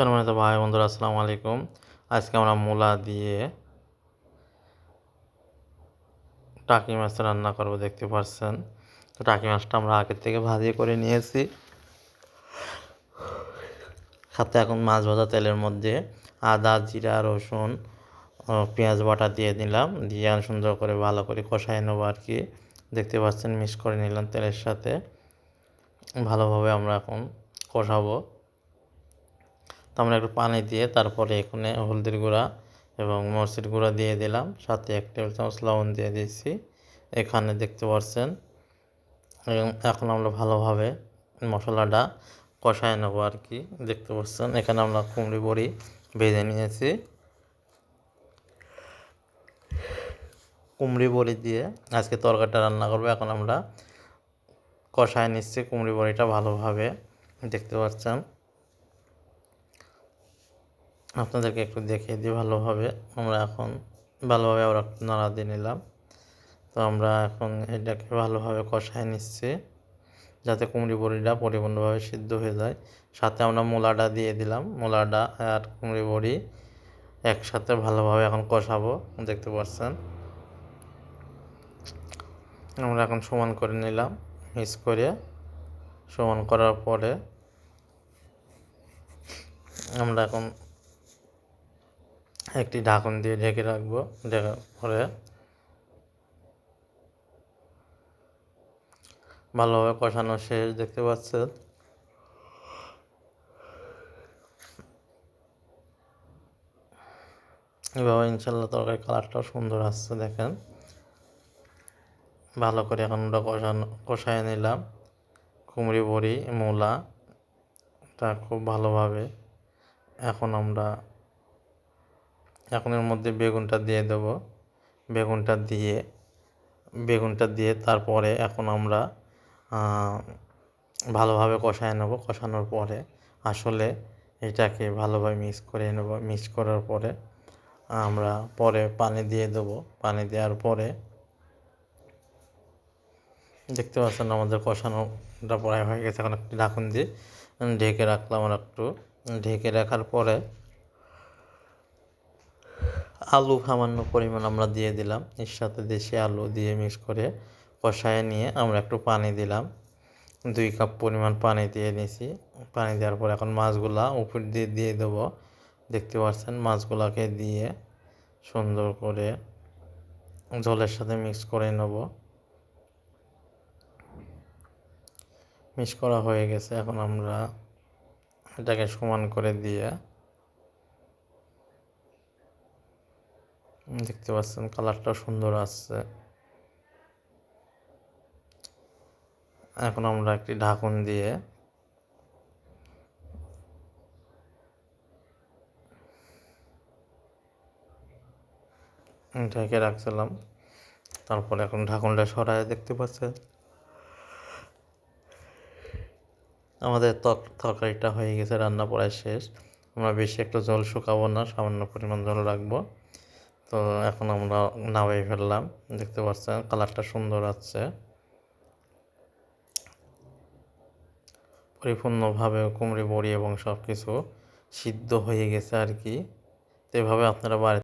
সম্মানিত ভাই বন্ধুরা, আসসালামু আলাইকুম। আজকে আমরা মূলা দিয়ে টাকি মাছ রান্না করব, দেখতে পাচ্ছেন? তো টাকি মাছটা আমরা আগের থেকে ভাজিয়ে করে নিয়েছি। সাথে এখন মাছ ভাজা তেলের মধ্যে আদা, জিরা, রসুন পেঁয়াজ বাটা দিয়ে দিলাম। দিয়ে সুন্দর করে ভালো করে কষাই নেব আর কি। দেখতে পাচ্ছেন, মিক্স করে নিলাম তেলের সাথে। ভালোভাবে আমরা এখন কষাবো। তো আমরা একটু পানি দিয়ে তারপরে এখানে হলদির গুঁড়া এবং মরচির গুঁড়া দিয়ে দিলাম। সাথে এক টেবিল চামচ লবণ দিয়ে দিয়েছি। এখানে দেখতে পাচ্ছেন, এবং এখন আমরা ভালোভাবে মশলাটা কষায় নেব আর কি। দেখতে পাচ্ছেন, এখানে আমরা কুমড়ি বড়ি ভেজে নিয়েছি। কুমড়ি বড়ি দিয়ে আজকে তরকারিটা রান্না করব। এখন আমরা কষায় নিচ্ছি কুমড়ি বড়িটা ভালোভাবে। দেখতে পাচ্ছেন আপনাদেরকে একটু দেখিয়ে দিই ভালোভাবে। আমরা এখন ভালোভাবে আবার একটু নাড়া দিয়ে নিলাম। তো আমরা এখন এটাকে ভালোভাবে কষায় নিচ্ছি, যাতে কুমড়ি বড়িটা পরিপূর্ণভাবে সিদ্ধ হয়ে যায়। সাথে আমরা মূলাটা দিয়ে দিলাম, মূলাটা আর কুমড়ি বড়ি একসাথে ভালোভাবে এখন কষাবো, দেখতে পাচ্ছেন? আমরা এখন সমান করে নিলাম, মিক্স করে সমান করার পরে আমরা এখন একটি ঢাকন দিয়ে ঢেকে রাখব, ঢেকে পরে ভালোভাবে কষানো শেষ, দেখতে পাচ্ছেন? এভাবে ইনশাল্লাহ তরকারি কালারটাও সুন্দর আসছে, দেখেন। ভালো করে এখন আমরা কষানো, কষায় নিলাম। কুমড়ি বড়ি, মূলা, তা খুব ভালোভাবে এখন আমরা এখন এর মধ্যে বেগুনটা দিয়ে দেব। বেগুনটা দিয়ে বেগুনটা দিয়ে তারপরে এখন আমরা ভালোভাবে কষায় নেব। কষানোর পরে আসলে এটাকে ভালোভাবে মিক্স করে নেব। মিক্স করার পরে আমরা পরে পানি দিয়ে দেবো। পানি দেওয়ার পরে দেখতে পাচ্ছেন আমাদের কষানোটা প্রায় হয়ে গেছে। এখন একটু ঢাকুন দিয়ে ঢেকে রাখলাম আর একটু। ঢেকে রাখার পরে আলু সামান্য পরিমাণ আমরা দিয়ে দিলাম। এর সাথে দেশি আলু দিয়ে মিক্স করে কষায় নিয়ে আমরা একটু পানি দিলাম। দুই কাপ পরিমাণ পানি দিয়ে নিয়েছি পানি দেওয়ার পর এখন মাছগুলা উপর দিয়ে দিয়ে দেবো। দেখতে পাচ্ছেন মাছগুলাকে দিয়ে সুন্দর করে জলের সাথে মিক্স করে নেব। মিক্স করা হয়ে গেছে। এখন আমরা এটাকে সমান করে দিয়ে দেখতে পাচ্ছেন কালারটা সুন্দর আসছে। এখন আমরা একটি ঢাকন দিয়ে ঢেকে রাখছিলাম। তারপরে এখন ঢাকনটা সরাই দেখতে পাচ্ছেন। আমাদের তক তরকারিটা হয়ে গেছে, রান্না প্রায় শেষ। আমরা বেশি একটা জল শুকাবো না, সামান্য পরিমাণ জল রাখব। তো এখন আমরা নামাই ফেললাম, দেখতে পাচ্ছেন কালারটা সুন্দর আছে। পরিপূর্ণভাবে কুমড়ি বড়ি এবং সব কিছু সিদ্ধ হয়ে গেছে আর কি। তো এভাবে আপনারা বাড়িতে